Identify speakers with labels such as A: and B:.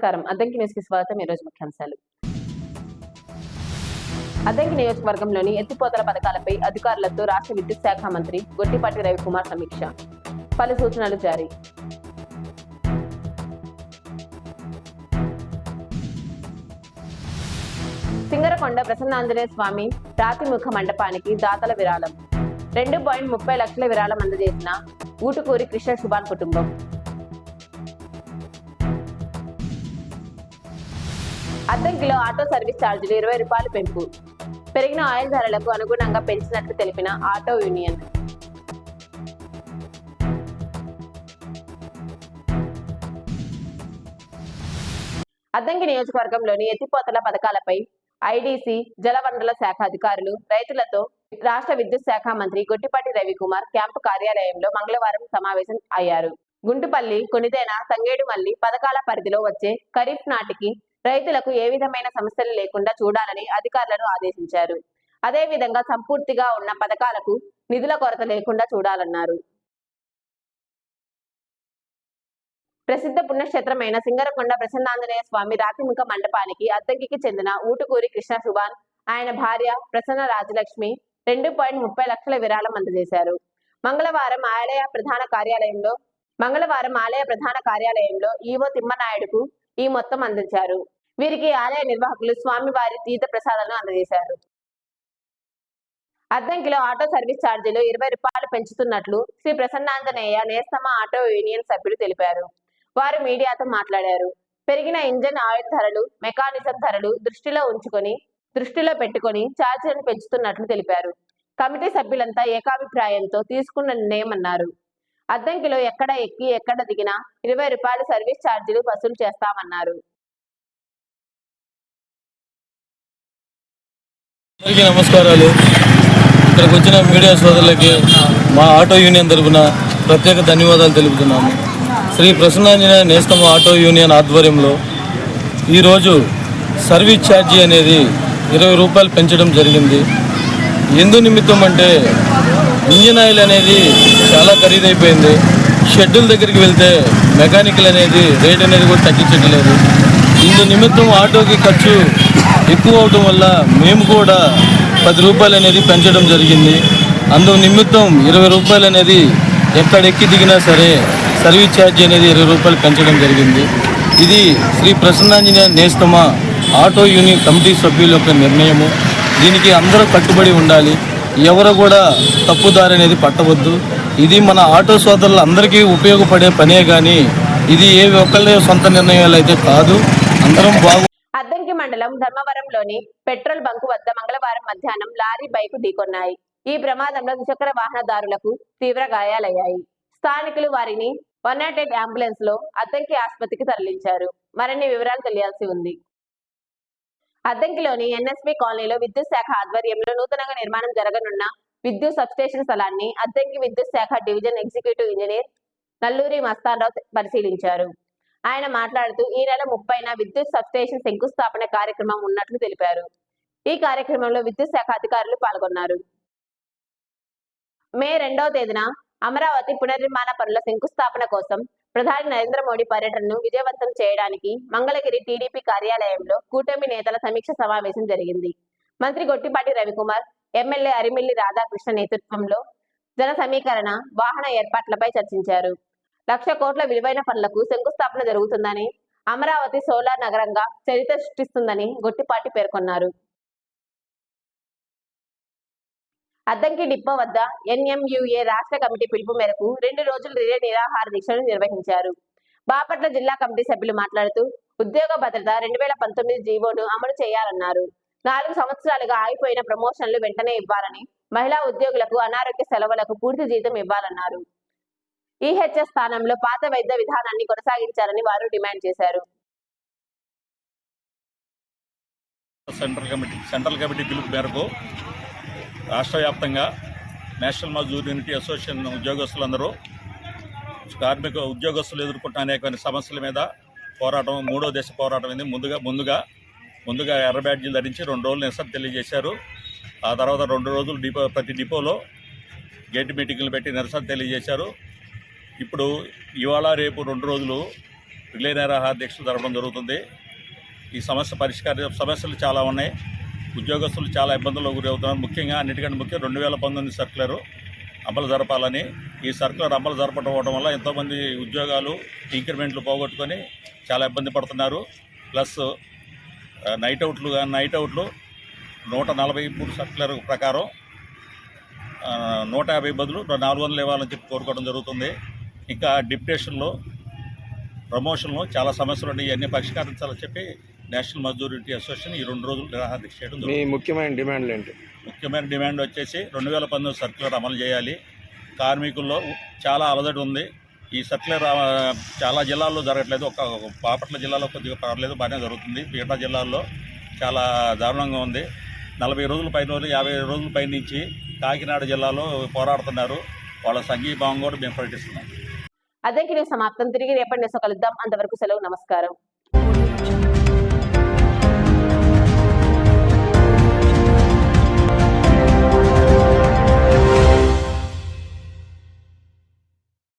A: నమస్కారం. అద్దంకి న్యూస్కి స్వాగతం. ఈరోజు ముఖ్యాంశాలు. అద్దంకి నియోజకవర్గంలోని ఎత్తిపోతల పథకాలపై అధికారులతో రాష్ట్ర విద్యుత్ శాఖ మంత్రి గొట్టిపాటి రవికుమార్ సమీక్ష. పలు సూచనలు జారీ. సింగరకొండ ప్రసన్నాంజనేయ స్వామి ప్రాతిముఖ మండపానికి దాతల విరాళం. రెండు పాయింట్ ముప్పై లక్షల విరాళం అందజేసిన ఊటుకూరి కృష్ణ సుభాన్ కుటుంబం. అద్దంకిలో ఆటో సర్వీస్ ఛార్జీలు ఇరవై రూపాయలు పెంపు. పెరిగిన ఆయిల్ ధరలకు అనుగుణంగా పెంచినట్లు తెలిపిన ఆటో యూనియన్. అద్దంకి నియోజకవర్గంలోని ఎత్తిపోతల పథకాలపై ఐడీసీ జలవనరుల శాఖ అధికారులు రైతులతో రాష్ట్ర విద్యుత్ శాఖ మంత్రి గొట్టిపాటి రవికుమార్ క్యాంపు కార్యాలయంలో మంగళవారం సమావేశం అయ్యారు. గుంటుపల్లి కొనితేన సంగేడుమల్లి పథకాల పరిధిలో వచ్చే ఖరీఫ్ నాటికి రైతులకు ఏ విధమైన సమస్యలు లేకుండా చూడాలని అధికారులను ఆదేశించారు. అదే విధంగా సంపూర్తిగా ఉన్న పథకాలకు నిధుల కొరత లేకుండా చూడాలన్నారు. ప్రసిద్ధ పుణ్యక్షేత్రమైన సింగరకొండ ప్రసన్నాంజనేయ స్వామి రాతిముఖ మండపానికి అద్దెకి చెందిన ఊటుకూరి కృష్ణ సుభాన్ ఆయన భార్య ప్రసన్న రాజలక్ష్మి రెండు పాయింట్ ముప్పై లక్షల విరాళం అందజేశారు. మంగళవారం ఆలయ ప్రధాన కార్యాలయంలో మంగళవారం ఆలయ ప్రధాన కార్యాలయంలో ఈవో తిమ్మనాయుడుకు ఈ మొత్తం అందించారు. వీరికి ఆలయ నిర్వాహకులు స్వామివారి తీర్థ ప్రసాదాలను అందజేశారు. అద్దంకిలో ఆటో సర్వీస్ ఛార్జీలు ఇరవై రూపాయలు పెంచుతున్నట్లు శ్రీ ప్రసన్నాంజనేయ నేస్తమ ఆటో యూనియన్ సభ్యులు తెలిపారు. వారు మీడియాతో మాట్లాడారు. పెరిగిన ఇంజన్ ఆయిల్ ధరలు మెకానిజం ధరలు దృష్టిలో ఉంచుకొని దృష్టిలో పెట్టుకొని ఛార్జీలను పెంచుతున్నట్లు తెలిపారు. కమిటీ సభ్యులంతా ఏకాభిప్రాయంతో తీసుకున్న నిర్ణయం అన్నారు అద్దంకిలో ఎక్కడ ఎక్కి ఎక్కడ దిగినా ఇరవై రూపాయలు సర్వీస్ ఛార్జీలు వసూలు చేస్తామన్నారు.
B: అందరికీ నమస్కారాలు. ఇక్కడికి వచ్చిన మీడియా సోదరులకి మా ఆటో యూనియన్ తరఫున ప్రత్యేక ధన్యవాదాలు తెలుపుతున్నాము. శ్రీ ప్రసన్నాంజనేయ నేస్తమ ఆటో యూనియన్ ఆధ్వర్యంలో ఈరోజు సర్వీస్ ఛార్జీ అనేది ఇరవై రూపాయలు పెంచడం జరిగింది. ఎందు నిమిత్తం అంటే ఇంజిన్ ఆయిల్ అనేది చాలా ఖరీదైపోయింది. షెడ్యూల్ దగ్గరికి వెళ్తే మెకానికల్ అనేది రేట్ అనేది కూడా తగ్గించట్లేదు. ఇందు నిమిత్తం ఆటోకి ఖర్చు ఎక్కువ అవడం వల్ల మేము కూడా పది రూపాయలు అనేది పెంచడం జరిగింది. అందు నిమిత్తం ఇరవై రూపాయలు అనేది ఎక్కడెక్కి దిగినా సరే సర్వీస్ ఛార్జ్ అనేది ఇరవై రూపాయలు పెంచడం జరిగింది. ఇది శ్రీ ప్రసన్నాంజనేయ నేస్తమ ఆటో యూనియన్ కమిటీ సభ్యుల యొక్క నిర్ణయము. దీనికి అందరూ కట్టుబడి ఉండాలి. ఎవరు కూడా తప్పుదారి అనేది పట్టవద్దు. ఇది మన ఆటో సోదరులు అందరికీ ఉపయోగపడే పనే కానీ ఇది ఏ ఒక్కళ్ళ సొంత నిర్ణయాలు అయితే కాదు. అందరం బాగు
A: అద్దంకి మండలం ధర్మవరంలోని పెట్రోల్ బంకు వద్ద మంగళవారం మధ్యాహ్నం లారీ బైకు ఢీకొన్నాయి. ఈ ప్రమాదంలో ద్విచక్ర వాహనదారులకు తీవ్ర గాయాలయ్యాయి. స్థానికులు వారిని వన్ నాట్ ఎయిట్ అంబులెన్స్లో అద్దంకి ఆసుపత్రికి తరలించారు. మరిన్ని వివరాలు తెలియాల్సి ఉంది. అద్దంకిలోని ఎన్ఎస్పి కాలనీలో విద్యుత్ శాఖ ఆధ్వర్యంలో నూతనంగా నిర్మాణం జరగనున్న విద్యుత్ సబ్స్టేషన్ స్థలాన్ని అద్దంకి విద్యుత్ శాఖ division executive engineer Nalluri Mastanarao పరిశీలించారు. ఆయన మాట్లాడుతూ ఈ నెల ముప్పైన విద్యుత్ సబ్స్టేషన్ శంకుస్థాపన కార్యక్రమం ఉన్నట్లు తెలిపారు. ఈ కార్యక్రమంలో విద్యుత్ శాఖ అధికారులు పాల్గొన్నారు. మే రెండవ తేదీన అమరావతి పునర్నిర్మాణ పనుల శంకుస్థాపన కోసం ప్రధాని నరేంద్ర మోడీ పర్యటనను విజయవంతం చేయడానికి మంగళగిరి టీడీపీ కార్యాలయంలో కూటమి నేతల సమీక్ష సమావేశం జరిగింది. మంత్రి గొట్టిపాటి రవికుమార్ ఎమ్మెల్యే అరిమిల్లి రాధాకృష్ణ నేతృత్వంలో జన సమీకరణ వాహన ఏర్పాట్లపై చర్చించారు. లక్ష కోట్ల విలువైన పనులకు శంకుస్థాపన జరుగుతుందని అమరావతి సోలార్ నగరంగా చరిత్ర సృష్టిస్తుందని గొట్టిపాటి పేర్కొన్నారు. అద్దంకి డిపో వద్ద ఎన్ఎంయుఏ రాష్ట్ర కమిటీ పిలుపు మేరకు రెండు రోజులు రిలే నిరాహార దీక్షలు నిర్వహించారు. బాపట్ల జిల్లా కమిటీ సభ్యులు మాట్లాడుతూ ఉద్యోగ భద్రత రెండు వేల పంతొమ్మిది జీవోను అమలు చేయాలన్నారు. నాలుగు సంవత్సరాలుగా ఆగిపోయిన ప్రమోషన్లు వెంటనే ఇవ్వాలని మహిళా ఉద్యోగులకు అనారోగ్య సెలవులకు పూర్తి జీతం ఇవ్వాలన్నారు. ఈహెచ్ఎస్ స్థానంలో పాత వైద్య విధానాన్ని కొనసాగించాలని వారు డిమాండ్ చేశారు.
C: సెంట్రల్ కమిటీ సెంట్రల్ కమిటీ పిలుపు మేరకు రాష్ట్ర వ్యాప్తంగా నేషనల్ మజ్దూర్ యూనిటీ అసోసియేషన్ ఉద్యోగస్తులందరూ కార్మిక ఉద్యోగస్తులు ఎదుర్కొంటున్న అనేక సమస్యల మీద పోరాటం మూడో దశ పోరాటం ఇది ముందుగా ముందుగా ముందుగా ఎర్ర బ్యాడ్జీలు ధరించి రెండు రోజులు నిరసన తెలియజేశారు. ఆ తర్వాత రెండు రోజులు డిపో ప్రతి డిపోలో గేట్ మీటింగ్లు పెట్టి నిరసన తెలియజేశారు. ఇప్పుడు ఇవాళ రేపు రెండు రోజులు రిలే నిరాహార దీక్షలు జరపడం జరుగుతుంది. ఈ సమస్య పరిష్కార సమస్యలు చాలా ఉన్నాయి. ఉద్యోగస్తులు చాలా ఇబ్బందులకు గురవుతున్నారు. ముఖ్యంగా అన్నిటికంటే ముఖ్యం రెండు వేల పంతొమ్మిది సర్కులరు అమలు జరపాలని. ఈ సర్కులర్ అమలు జరపడం వల్ల ఎంతోమంది ఉద్యోగాలు ఇంక్రిమెంట్లు పోగొట్టుకొని చాలా ఇబ్బంది పడుతున్నారు. ప్లస్ నైట్ అవుట్లు కానీ నైట్ అవుట్లు నూట నలభై మూడు సర్కులర్ ప్రకారం నూట యాభై బదులు నాలుగు వందలు ఇవ్వాలని చెప్పి కోరుకోవడం జరుగుతుంది. ఇంకా డిప్యుటేషన్లో ప్రమోషన్లో చాలా సమస్యలు ఉన్నాయి. ఇవన్నీ పరిష్కరించాలని చెప్పి నేషనల్ మజ్దూర్ యూనిటీ అసోసియేషన్ ఈ రెండు రోజులు నిరాహార దీక్ష చేయడం
D: మీ ముఖ్యమైన డిమాండ్లు ఏంటి?
C: ముఖ్యమైన డిమాండ్ వచ్చేసి రెండు వేల పంతొమ్మిది సర్క్యులర్ అమలు చేయాలి. కార్మికుల్లో చాలా అలజడి ఉంది. ఈ సర్క్యులర్ చాలా జిల్లాల్లో జరగట్లేదు. ఒక బాపట్ల జిల్లాలో కొద్దిగా పర్లేదు బాగానే జరుగుతుంది. మిగతా జిల్లాల్లో చాలా దారుణంగా ఉంది. నలభై రోజుల పైన రోజులు యాభై రోజుల పై నుంచి కాకినాడ జిల్లాలో పోరాడుతున్నారు. వాళ్ళ సంఘీభావం కూడా మేము ప్రకటిస్తున్నాం.
A: న్యూస్ సమాప్తం. తిరిగి రేపటి న్యూస్ కలుద్దాం. అంతవరకు సెలవు నమస్కారం.